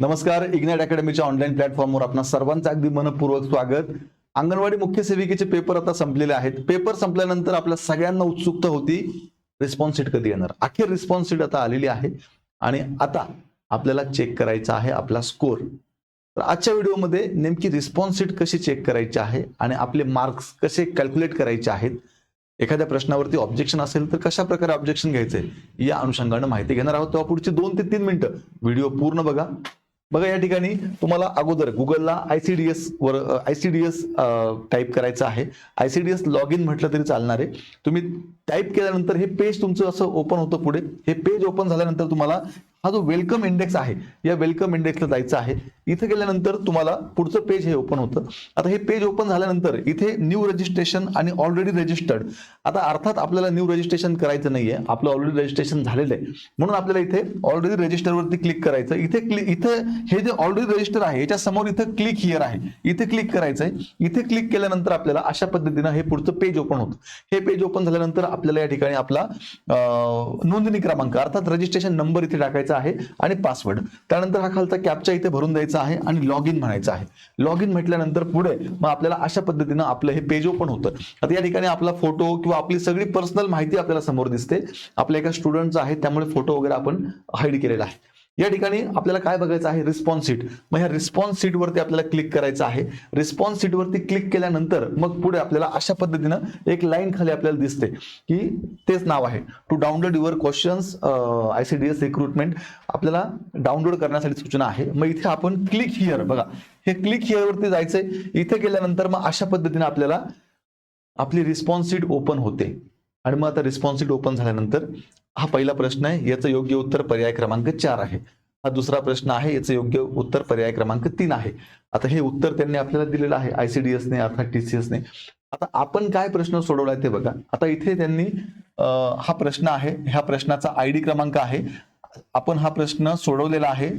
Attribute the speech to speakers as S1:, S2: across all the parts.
S1: नमस्कार ignite अकॅडमीच्या online प्लॅटफॉर्मवर आपण सर्वांचं अगदी मनपूर्वक स्वागत. अंगणवाडी मुख्य सेविकेचे पेपर आता संपलेले आहेत. पेपर संपल्यानंतर आपल्या सगळ्यांना उत्सुकता होती रिस्पॉन्स शीट कधी येणार? अखेर रिस्पॉन्स शीट आता आलेली आहे. आणि आता आपल्याला चेक करायचा आहे आपला स्कोर तर आजच्या व्हिडिओमध्ये नेमकी रिस्पॉन्स शीट कशी चेक करायची आहे आणि आपले मार्क्स कसे कॅल्क्युलेट करायचे आहेत एखाद्या प्रश्नावरती ऑब्जेक्शन असेल तर कशा प्रकारे ऑब्जेक्शन घ्यायचंय या अनुषंगानं माहिती घेणार आहोत. तेव्हा पुढची दोन ते तीन मिनिटं व्हिडिओ पूर्ण बघा. बघा या ठिकाणी तुम्हाला अगोदर गुगलला आयसीडीएस वर आयसीडीएस टाईप करायचं आहे. आयसीडीएस लॉग इन म्हटलं तरी चालणार आहे. तुम्ही टाईप केल्यानंतर हे पेज तुमचं असं ओपन होतं पुढे. हे पेज ओपन झाल्यानंतर तुम्हाला हा जो वेलकम इंडेक्स आहे या वेलकम इंडेक्सला जायचं आहे. इथे गेल्यानंतर तुम्हाला पुढचं पेज हे ओपन होतं. आता हे पेज ओपन झाल्यानंतर इथे न्यू रजिस्ट्रेशन आणि ऑलरेडी रजिस्टर्ड आता अर्थात आपल्याला न्यू रजिस्ट्रेशन करायचं नाहीये. आपलं ऑलरेडी रजिस्ट्रेशन झालेलं आहे. म्हणून आपल्याला इथे ऑलरेडी रजिस्टरवरती क्लिक करायचं. इथे क्लिक इथं हे जे ऑलरेडी रजिस्टर आहे याच्या समोर इथं क्लिक हिअर आहे. इथे क्लिक करायचं आहे. इथे क्लिक केल्यानंतर आपल्याला अशा पद्धतीनं हे पुढचं पेज ओपन होतं. हे पेज ओपन झाल्यानंतर आपल्याला या ठिकाणी आपला नोंदणी क्रमांक अर्थात रजिस्ट्रेशन नंबर इथे टाकायचा आहे आणि पासवर्ड त्यानंतर हा खालचा कॅपचा इथे भरून द्यायचा आहे आणि लॉग इन म्हणायचं आहे. लॉग इन म्हटल्यानंतर पुढे मग आपल्याला अशा पद्धतीनं आपलं हे पेज ओपन होतं. आता या ठिकाणी आपला फोटो किंवा आपली सगळी पर्सनल माहिती आपल्याला समोर दिसते. आपल्या एका स्टुडंटचा आहे त्यामुळे फोटो वगैरे आपण हाईड केलेला आहे. या ठिकाणी आपल्याला काय बघायचं आहे? रिस्पॉन्स सीट मग ह्या रिस्पॉन्स सीटवरती आपल्याला क्लिक करायचं आहे. रिस्पॉन्स सीटवरती क्लिक केल्यानंतर मग पुढे आपल्याला अशा पद्धतीनं एक लाईन खाली आपल्याला दिसते की तेच नाव आहे. To download your questions ICDS recruitment आपल्याला डाउनलोड करण्यासाठी सूचना आहे. मग इथे आपण क्लिक हिअर बघा. हे क्लिक हिअर वरती जायचंय. इथे गेल्यानंतर मग अशा पद्धतीने आपल्याला आपली रिस्पॉन्स सीट ओपन होते. आणि मग आता रिस्पॉन्स सीट ओपन झाल्यानंतर हा पहिला प्रश्न आहे. याचं योग्य उत्तर पर्याय क्रमांक चार आहे. हा दुसरा प्रश्न आहे. याचं योग्य उत्तर पर्याय क्रमांक तीन आहे. आता हे उत्तर त्यांनी आपल्याला दिलेलं आहे. आयसीडीएसने अर्थात टीसीएसने आता आपण काय प्रश्न सोडवलाय ते बघा. आता इथे त्यांनी हा प्रश्न आहे. ह्या प्रश्नाचा आय डी क्रमांक आहे. आपण हा प्रश्न सोडवलेला आहे.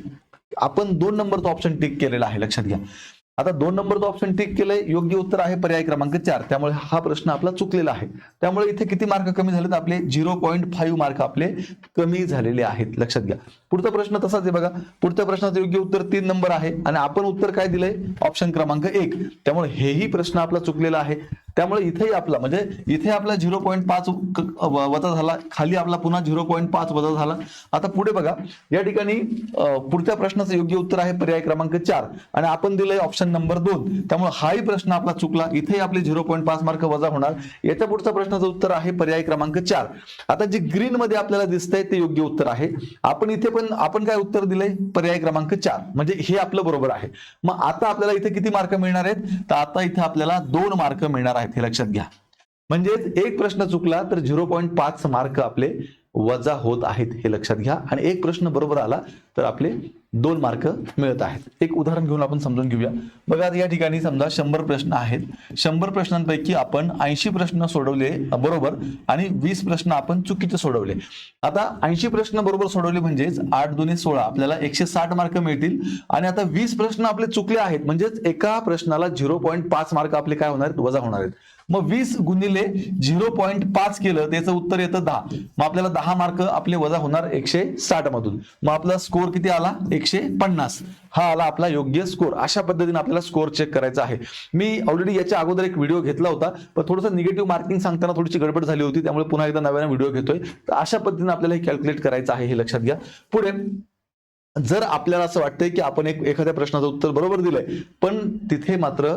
S1: आपण दोन नंबरचा ऑप्शन टिक केलेला आहे. लक्षात घ्या. आता दोन नंबरचं ऑप्शन टिक केलंय योग्य उत्तर आहे पर्याय क्रमांक चार. त्यामुळे हा प्रश्न आपला चुकलेला आहे. त्यामुळे इथे किती मार्क कमी झालेत आपले? झिरो पॉईंट फाईव्ह मार्क आपले कमी झालेले आहेत. लक्षात घ्या. पुढचा प्रश्न तसाच आहे बघा. पुढच्या प्रश्नाचं योग्य उत्तर तीन नंबर आहे. आणि आपण उत्तर काय दिलंय? ऑप्शन क्रमांक एक. त्यामुळे हेही प्रश्न आपला चुकलेला आहे. त्यामुळे इथेही आपला म्हणजे इथे आपला झिरो पॉईंट पाच वजा झाला खाली आपला पुन्हा झिरो पॉईंट पाच वजा झाला. आता पुढे बघा या ठिकाणी पुढच्या प्रश्नाचं योग्य उत्तर आहे पर्याय क्रमांक चार. आणि आपण दिलंय ऑप्शन नंबर दोन. त्यामुळे हाही प्रश्न आपला चुकला. इथेही आपले झिरो पॉईंट पाच मार्क वजा होणार. याच्या पुढच्या प्रश्नाचं उत्तर आहे पर्याय क्रमांक चार. आता जे ग्रीन मध्ये आपल्याला दिसतंय ते योग्य उत्तर आहे. आपण इथे पण आपण काय उत्तर दिलंय? पर्याय क्रमांक चार. म्हणजे हे आपलं बरोबर आहे. मग आता आपल्याला इथे किती मार्क मिळणार आहेत? तर आता इथे आपल्याला दोन मार्क मिळणार आहेत हे लक्षात घ्या. म्हणजेच एक प्रश्न चुकला तर झिरो पॉईंट पाच मार्क आपले वजा होत आहेत हे लक्षात घ्या. आणि एक प्रश्न बरोबर आला तर आपले दोन मार्क मिळत आहेत. एक उदाहरण घेऊन आपण समजून घेऊया. बघा या ठिकाणी समजा शंभर प्रश्न आहेत. शंभर प्रश्नांपैकी आपण ऐंशी प्रश्न सोडवले बरोबर आणि वीस प्रश्न आपण चुकीचे सोडवले. आता ऐंशी प्रश्न बरोबर सोडवले म्हणजेच आठ दोन्ही सोळा आपल्याला एकशे साठ मार्क मिळतील. आणि आता वीस प्रश्न आपले चुकले आहेत म्हणजेच एका प्रश्नाला झिरो पॉईंट पाच मार्क आपले काय होणार आहेत? वजा होणार आहेत. मग वीस गुणिले झिरो पॉईंट पाच केलं त्याचं उत्तर येतं दहा. मग आपल्याला दहा मार्क आपले वजा होणार एकशे साठ मधून. मग आपला स्कोर किती आला? एकशे पन्नास. हा आला आपला योग्य स्कोर अशा पद्धतीने आपल्याला स्कोर चेक करायचा आहे. मी ऑलरेडी याच्या अगोदर एक व्हिडिओ घेतला होता पण थोडंसं निगेटिव्ह मार्किंग सांगताना थोडीशी गडबड झाली होती त्यामुळे पुन्हा एकदा नव्याने व्हिडिओ घेतोय. तर अशा पद्धतीने आपल्याला हे कॅल्क्युलेट करायचं आहे हे लक्षात घ्या. पुढे जर आपल्याला असं वाटतंय की आपण एक एखाद्या प्रश्नाचं उत्तर बरोबर दिलंय पण तिथे मात्र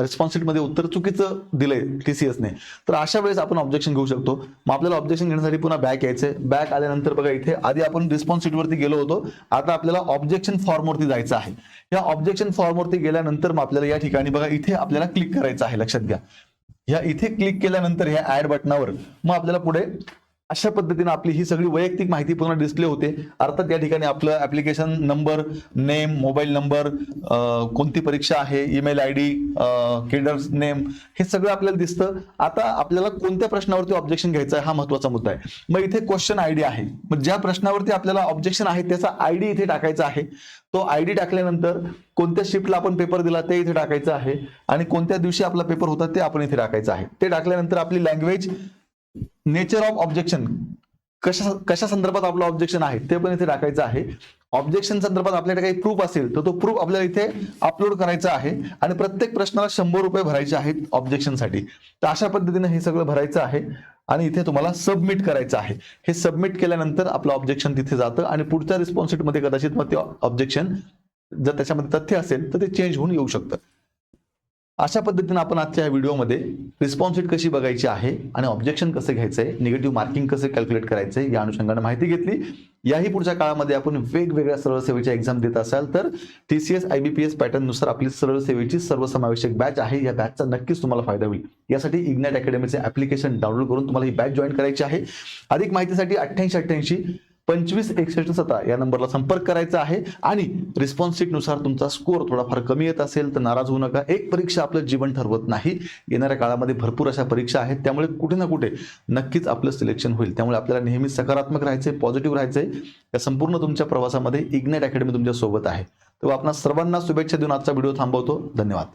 S1: रिस्पॉन्सिबिलिटीमध्ये मध्ये उत्तर चुकीचं दिलंय टीसीएसने तर अशा वेळेस आपण ऑब्जेक्शन घेऊ शकतो. मग आपल्याला ऑब्जेक्शन घेण्यासाठी पुन्हा बॅक यायचंय. बॅक आल्यानंतर बघा इथे आधी आपण रिस्पॉन्सिबिलिटीवरती गेलो होतो. आता आपल्याला ऑब्जेक्शन फॉर्मवरती जायचं आहे. या ऑब्जेक्शन फॉर्मवरती गेल्यानंतर मग आपल्याला या ठिकाणी बघा इथे आपल्याला क्लिक करायचं आहे. लक्षात घ्या. या इथे क्लिक केल्यानंतर ह्या ऍड बटनावर मग आपल्याला पुढे अशा पद्धतीने आपली ही सगळी वैयक्तिक माहिती पुन्हा डिस्प्ले होते. अर्थात या ठिकाणी आपलं application number name mobile number कोणती परीक्षा आहे email I D cadres name हे सगळं आपल्याला दिसतं. आता आपल्याला कोणत्या प्रश्नावरती ऑब्जेक्शन घ्यायचं आहे हा महत्त्वाचा मुद्दा आहे. मग इथे क्वेश्चन आयडी आहे. मग ज्या प्रश्नावरती आपल्याला ऑब्जेक्शन आहे त्याचा आयडी इथे टाकायचा आहे. तो आयडी टाकल्यानंतर कोणत्या शिफ्टला आपण पेपर दिला ते इथे टाकायचं आहे. आणि कोणत्या दिवशी आपला पेपर होता ते आपण इथे टाकायचं आहे. ते टाकल्यानंतर आपली लँग्वेज नेचर ऑफ ऑब्जेक्शन. कशा कशा संदर्भात आपलं ऑब्जेक्शन आहे ते पण इथे टाकायचं आहे. ऑब्जेक्शन संदर्भात आपल्याकडे काही प्रूफ असेल तर तो प्रूफ आपल्याला इथे अपलोड करायचा आहे आणि प्रत्येक प्रश्नाला शंभर रुपये भरायचे आहेत ऑब्जेक्शनसाठी. तर अशा पद्धतीने हे सगळं भरायचं आहे आणि इथे तुम्हाला सबमिट करायचं आहे. हे सबमिट केल्यानंतर आपलं ऑब्जेक्शन तिथे जातं आणि पुढच्या रिस्पॉन्सिटीमध्ये कदाचित मग ते ऑब्जेक्शन जर त्याच्यामध्ये तथ्य असेल तर ते चेंज होऊन येऊ शकतं. अशा पद्धतीने आपण आजच्या या व्हिडिओमध्ये रिस्पॉन्स शीट कशी बघायची आहे आणि ऑब्जेक्शन कसं घ्यायचं आहे निगेटिव्ह मार्किंग कसं कॅल्क्युलेट आहे या अनुषंगाने माहिती घेतली. याही पुढच्या काळामध्ये आपण वेगवेगळ्या सरळ सेवेच्या एक्झाम देत असाल तर T C S I B P S पॅटर्ननुसार आपली सरळ सेवेची सर्वसमावेशक बॅच आहे. या बॅचचा नक्कीच तुम्हाला फायदा होईल. यासाठी इग्नॅट अकॅडमीचे ऍप्लिकेशन डाउनलोड करून तुम्हाला ही बॅच जॉईन करायची आहे. अधिक माहितीसाठी अठ्ठ्याऐंशी अठ्ठ्याऐंशी पंचवीस एकसष्ट सतरा या नंबरला संपर्क करायचा आहे. आणि रिस्पॉन्सनुसार तुमचा स्कोअर थोडाफार कमी येत असेल तर नाराज होऊ नका. एक परीक्षा आपलं जीवन ठरवत नाही. येणाऱ्या काळामध्ये भरपूर अशा परीक्षा आहेत. त्यामुळे कुठे ना कुठे नक्कीच आपलं सिलेक्शन होईल. त्यामुळे आपल्याला नेहमी सकारात्मक राहायचंय पॉझिटिव्ह राहायचंय. या संपूर्ण तुमच्या प्रवासामध्ये इग्नेट अकॅडमी तुमच्यासोबत आहे. तेव्हा आपण सर्वांना शुभेच्छा देऊन आजचा व्हिडिओ थांबवतो. धन्यवाद.